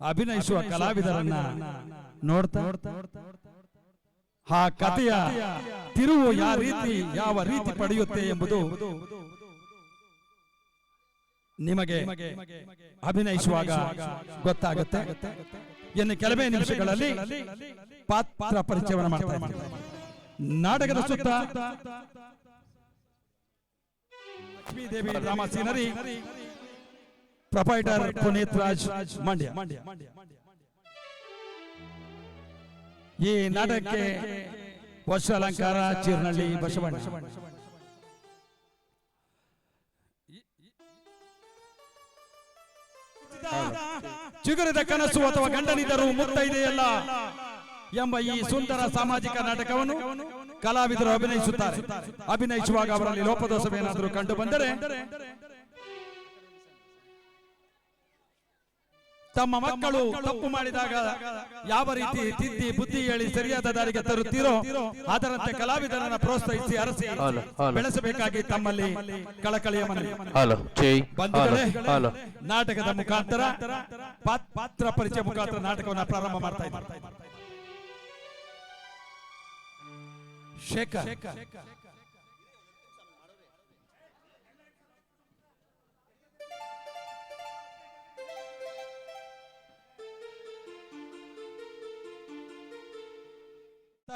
ಅಭಿನಯಿಸುವ ಕಲಾವಿದರನ್ನ ನೋಡ್ತಾ? ಆ ಕಥೆಯ ತಿರುವು ಯಾವ ರೀತಿ ಯಾವ ರೀತಿ ಪಡೆಯುತ್ತೆ ಎಂಬುದು ನಿಮಗೆ ಅಭಿನಯಿಸುವಾಗ ಗೊತ್ತಾಗುತ್ತೆ. ಇನ್ನು ಕೆಲವೇ ನಿಮಿಷಗಳಲ್ಲಿ ಪಾತ್ರ ಪರಿಚಯವನ್ನು ಮಾಡ್ತಾ. ನಾಟಕದ ಸುತ್ತ ಲಕ್ಷ್ಮೀದೇವಿ ರಾಮ ಸೀನರಿ ಪ್ರೊಪೈಟರ್ ಪುನೀತ್ ರಾಜ್ ಮಂಡ್ಯ. ಈ ನಾಟಕಕ್ಕೆ ವರ್ಷ ಅಲಂಕಾರ ಚೀರ್ನಳ್ಳಿ ಬಸವಣ್ಣ. ಚಿಗುರಿದ ಕನಸು ಅಥವಾ ಗಂಡರೀತರು ಮುಕ್ತ ಇದೆಯಲ್ಲ ಎಂಬ ಈ ಸುಂದರ ಸಾಮಾಜಿಕ ನಾಟಕವನ್ನು ಕಲಾವಿದರು ಅಭಿನಯಿಸುತ್ತಾರೆ. ಅಭಿನಯಿಸುವಾಗ ಅವರಲ್ಲಿ ಲೋಪದೋಷವೇನಾದರೂ ಕಂಡು ಬಂದರೆ ತಮ್ಮ ಮಕ್ಕಳು ತಪ್ಪು ಮಾಡಿದಾಗ ಯಾವ ರೀತಿ ತಿದ್ದಿ ಬುದ್ಧಿ ಹೇಳಿ ಸರಿಯಾದ ದಾರಿಗೆ ತರುತ್ತೀರೋ ಅದರಂತೆ ಕಲಾವಿದರನ್ನ ಪ್ರೋತ್ಸಾಹಿಸಿ ಅರಸಿ. ಬೆಳೆಸಬೇಕಾಗಿ ತಮ್ಮಲ್ಲಿ ಕಳಕಳಿಯ ಮನವಿ. ನಾಟಕದ ಮುಖಾಂತರ ಪಾತ್- ಪಾತ್ರ ಪರಿಚಯ ಮುಖಾಂತರ ನಾಟಕವನ್ನು ಪ್ರಾರಂಭ ಮಾಡ್ತಾ ಇದ್ದಾರೆ. ಶೇಖರ್.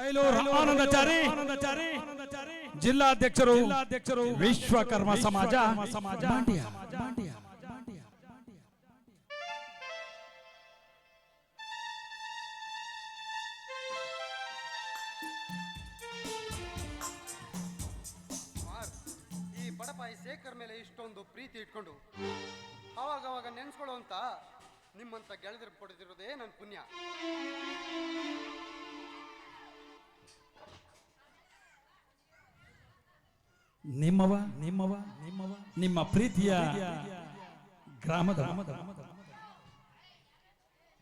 ಆನಂದಚಾರಿ ಜಿಲ್ಲಾಧ್ಯಕ್ಷರು ಜಿಲ್ಲಾಧ್ಯಕ್ಷರು. ವಿಶ್ವಕರ್ಮ ಸಮಾಜ ಸಮಾಜ. ಈ ಬಡಪಾಯಿ ಶೇಖರ್ ಮೇಲೆ ಇಷ್ಟೊಂದು ಪ್ರೀತಿ ಇಟ್ಕೊಂಡು ಅವಾಗ ಅವಾಗ ನೆನ್ಸ್ಕೊಳ್ಳೋ ಅಂತ ನಿಮ್ಮಂತ ಗೆಳೆದರು ಪಡೆದಿರೋದೇ ನನ್ನ ಪುಣ್ಯ. ನಿಮ್ಮವ ನಿಮ್ಮವ ನಿಮ್ಮವ ನಿಮ್ಮ ಪ್ರೀತಿಯ ಗ್ರಾಮದ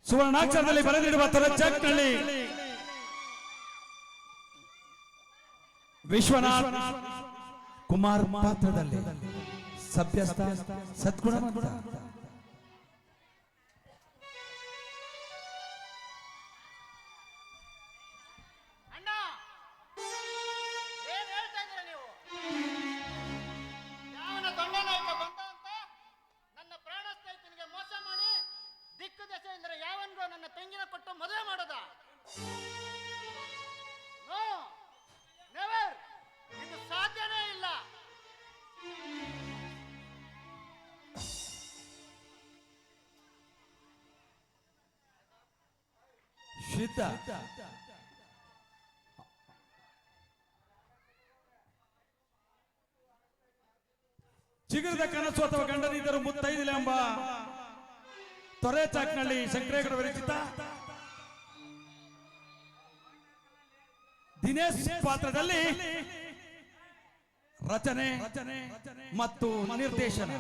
ಸುವರ್ಣಾಕ್ಷರದಲ್ಲಿ ಬರೆದಿರುವ ತೊರಚಕ್ನಲ್ಲಿ ವಿಶ್ವನಾಥ್ ಕುಮಾರ್ ಪಾತ್ರದಲ್ಲಿ ಸಭ್ಯಸ್ಥ ಸದ್ಗುಣವಂತ ಚಿಗುರಿದ ಕನಸು ಅಥವಾ ಗಂಡನಿದ್ದರು ಮುತ್ತೈದಿಲ್ಲ ಎಂಬ ತೊರೆ ಚಾಕ್ನಲ್ಲಿ ಶಂಕರೇಗೌಡ ವಿರಚಿತ ದಿನೇಶ್ ಪಾತ್ರದಲ್ಲಿ ರಚನೆ ಮತ್ತು ನಿರ್ದೇಶನ.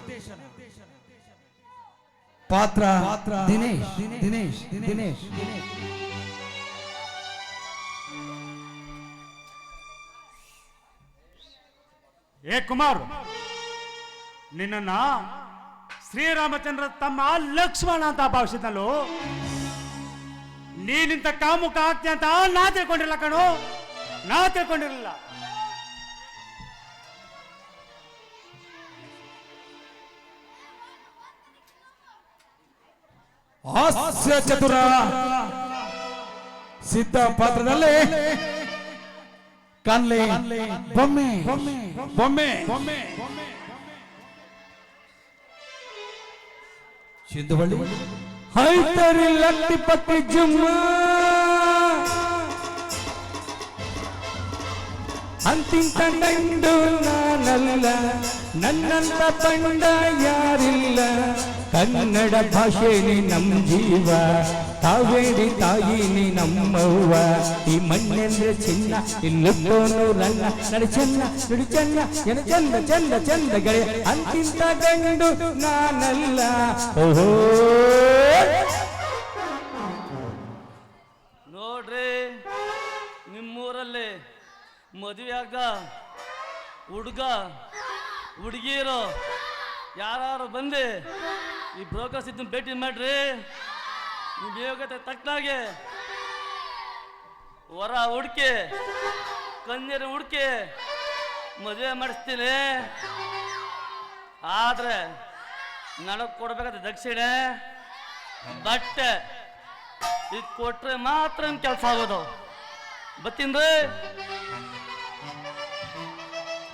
ಪಾತ್ರ ಪಾತ್ರ ದಿನೇಶ್ ದಿನೇಶ್ ದಿನೇಶ್. ಏ ಕುಮಾರ್ ನಿನ್ನ ಶ್ರೀರಾಮಚಂದ್ರ ತಮ್ಮ ಲಕ್ಷ್ಮಣ ಅಂತ ಭಾವಿಸಿದ್ನಲ್ಲು? ನೀನಿಂತ ಕಾಮುಕ ಆಗ್ತೀಯ ಅಂತ ನಾ ತಿಳ್ಕೊಂಡಿರಲ್ಲ ಕಣು. ನಾ ತಿಳ್ಕೊಂಡಿರಲಿಲ್ಲ. ಹಾಸ್ಯ ಚತುರ ಸಿದ್ಧ ಪಾತ್ರದಲ್ಲಿ ಕನ್ಲೆ ಬೊಮ್ಮೆ ಬೊಮ್ಮೆ ಸಿಂಧುವಳ್ಳಿ ಹೈತರಿ ಲಟ್ಟಿಪಟ್ಟಿ ಜುಮ್ಮ ಅಂತಿಂತ ಗಂಡು ನಾನಲ್ಲ ನನ್ನಂತ ಬಂಡ ಯಾರಿಲ್ಲ ಕನ್ನಡ ಭಾಷೆ ನಮ್ಮ ನಮ್ ಜೀವ ಕಾವೇರಿ ತಾಯಿ ನೀ ನಮ್ಮವ್ವ. ಈ ಮಣ್ಣೆಂದ್ರೆ ಚಿನ್ನ ಇಲ್ಲೊಂದು ನನ್ನ ನಡ ಚೆನ್ನ ನುಡಿ ಚೆನ್ನ ಎನ ಚಂದ ಚಂದ ಚಂದ ಗೆಳೆಯ ಅಂತಿಂತ ಗಂಡು ನಾನಲ್ಲ. ಓಹೋ. ನೋಡ್ರಿ, ನಿಮ್ಮೂರಲ್ಲಿ ಮದುವೆಯಾಗ ಹುಡುಗ ಹುಡುಗಿಯರು ಯಾರು ಬಂದು ಈ ಬ್ರೋಕರ್ಸ್ ಇದನ್ನ ಭೇಟಿ ಮಾಡ್ರಿ. ನಿಮ್ ಯೋಗ್ಯತೆ ತಕ್ಕನಾಗೆ. ವರ ಹುಡುಕಿ ಕನ್ಯರ ಹುಡುಕಿ ಮದುವೆ ಮಾಡಿಸ್ತೀನಿ. ಆದ್ರೆ ನನಗೆ ಕೊಡ್ಬೇಕಾದ ದಕ್ಷಿಣೆ, ಬಟ್ಟೆ ಇದು ಕೊಟ್ರೆ ಮಾತ್ರ ಕೆಲಸ ಆಗೋದು. ಬತ್ತೀನ್ರಿ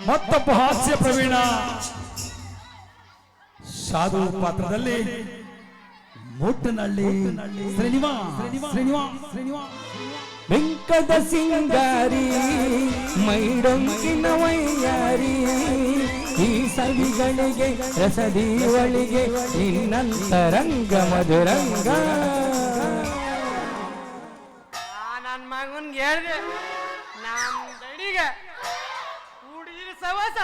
ಮತ್ತೊಬ್ಬ ಹಾಸ್ಯ ಪ್ರವೀಣ. ಸಾಧು ಪಾತ್ರದಲ್ಲಿ ಮುಟ್ಟನಳ್ಳಿ ಶ್ರೀನಿವಾಸ್. ಶ್ರೀನಿವಾಸ್. ಶ್ರೀನಿವಾಸ್ ಬೆಂಕದ ಸಿಂಗಾರಿ ಮೈಡೊಂಕಿನ ವೈಯಾರಿ ಈ ಸವಿಗಳಿಗೆ ರಸದೀವಳಿಗೆ ಇನ್ನಂತರಂಗ ಮಧುರಂಗ. ನನ್ನ ಮಗನ್ಗೆ ಹೇಳ್ದೆ ನಮ್ಮ ದಡಿಗೆ ಹುಡುಗಿರ ಸವಸ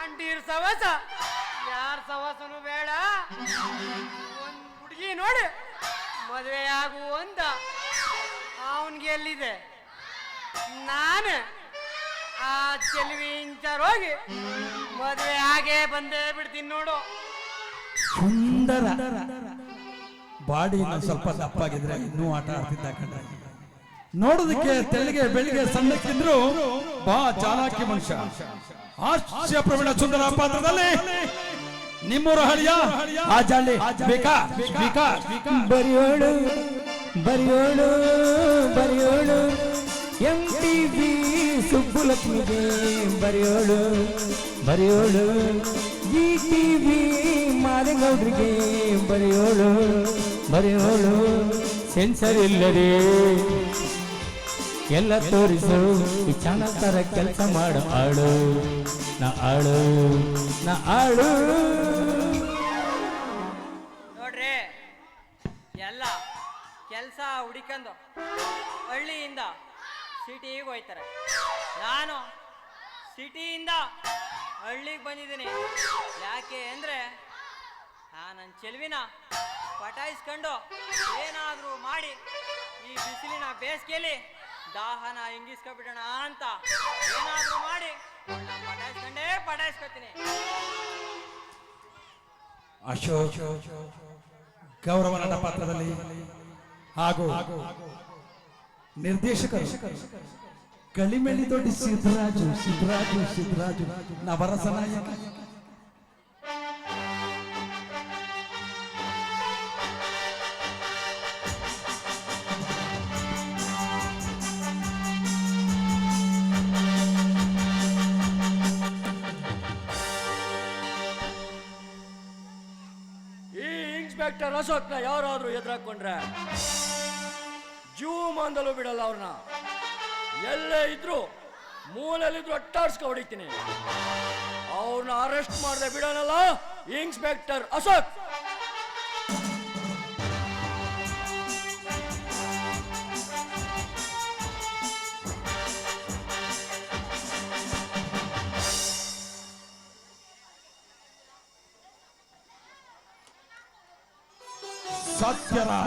ಆಂಟಿರ ಸವಾಸ. ಯಾರ ಸವಾಸನು ಬೇಡ? ಒಂದು ಹುಡುಗಿ ನೋಡಿ. ಮದುವೆ ಆಗು ಅಂತ. ಅವನ್ಗೆ ಎಲ್ಲಿದೆ? ನಾನು. ಆ ಚೆಲುವಿ ಇಂಚಾರ್ ಹೋಗಿ ಮದುವೆ ಆಗೇ ಬಂದೇ ಬಿಡ್ತೀನಿ ನೋಡು. ಸುಂದರ. ಬಾಡಿ ಸ್ವಲ್ಪ ದಪ್ಪಾಗಿದ್ರೆ ಇನ್ನೂ ಆಟ ಆಡ್ತಿದ್ದ ಕಂಡ ನೋಡೋದಕ್ಕೆ ತೆಳ್ಳಗೆ ಬೆಳಿಗ್ಗೆ ಸಣ್ಣಕ್ಕಿದ್ರು ಬಾ ಚಾಲಾಕಿ ಮನುಷ್ಯ. ಆಶ್ಚರ್ಯ ಪ್ರವೀಣ ಸುಂದರ ಪಾತ್ರದಲ್ಲಿ ನಿಮ್ಮೂರ ಹಳಿಯ ಆಜಾಳಿ ಬೇಕಾ? ಬೇಕಾ? ಬರಿಯೋಳು ಬರಿಯೋಳು ಬರಿಯೋಳು. ಎಂ ಟಿ ಬಿ ಸುಬ್ಬುಲಕ್ಷ್ಮಿಗೆ ಬರಿಯೋಳು ಬರಿಯೋಳು. ಜಿ ಟಿ ವಿ ಮಾದೇಗೌಡ್ರಿಗೆ ಬರಿಯೋಳು ಬರಿಯೋಳು. ಸೆನ್ಸರ್ ಇಲ್ಲದೆ ಎಲ್ಲ ತೋರಿಸು, ಈ ತರ ಕೆಲಸ ಮಾಡು ಆಳು ನಾ ಆಳು ನಾ ಆಳು ನೋಡ್ರಿ, ಎಲ್ಲ ಕೆಲಸ ಹುಡಿಕೊಂಡು ಹಳ್ಳಿಯಿಂದ ಸಿಟಿಗೆ ಹೋಯ್ತಾರೆ. ನಾನು ಸಿಟಿಯಿಂದ ಹಳ್ಳಿಗೆ ಬಂದಿದ್ದೀನಿ. ಯಾಕೆ ಅಂದರೆ ನನ್ನ ಚೆಲುವಿನ ಪಟಾಯಿಸ್ಕೊಂಡು ಏನಾದರೂ ಮಾಡಿ ಈ ಬಿಸಿಲಿನ ಬೇಸಿಗೆಯಲ್ಲಿ ದಾಹನ ಹಿಂಗಿಸ್ಕೊಬಿಡೋಣ ಅಂತ. ಏನಾದ್ರೂ ಮಾಡಿ. ಪಟಾಯಿಸ್ಕೊಂಡೇ ಪಟಾಯಿಸ್ಕೊತೀನಿ ಗೌರವ ನಟ ಪಾತ್ರದಲ್ಲಿ ಹಾಗೂ ನಿರ್ದೇಶಕ ಕಳಿಮೆಲಿ ದೊಡ್ಡ ಸಿದ್ದರಾಜು ಸಿದ್ದರಾಜು ಸಿದ್ದರಾಜು ನವರಸ ಇನ್ಸ್ಪೆಕ್ಟರ್ ಅಶೋಕ್ನ ಯಾರಾದ್ರೂ ಎದುರಾಕೊಂಡ್ರೆ ಜೂ ಮಾಂದಲು ಬಿಡಲ್ಲ ಅವ್ರನ್ನ. ಎಲ್ಲೇ ಇದ್ರು ಮೂಲಲ್ಲಿದ್ರು ಅಟ್ಟಾಡ್ಸ್ಕೊ ಹೊಡಿತೀನಿ. ಅವ್ರನ್ನ ಅರೆಸ್ಟ್ ಮಾಡದೆ ಬಿಡೋಣಲ್ಲ ಇನ್ಸ್ಪೆಕ್ಟರ್ ಅಶೋಕ್. సాధ్యరా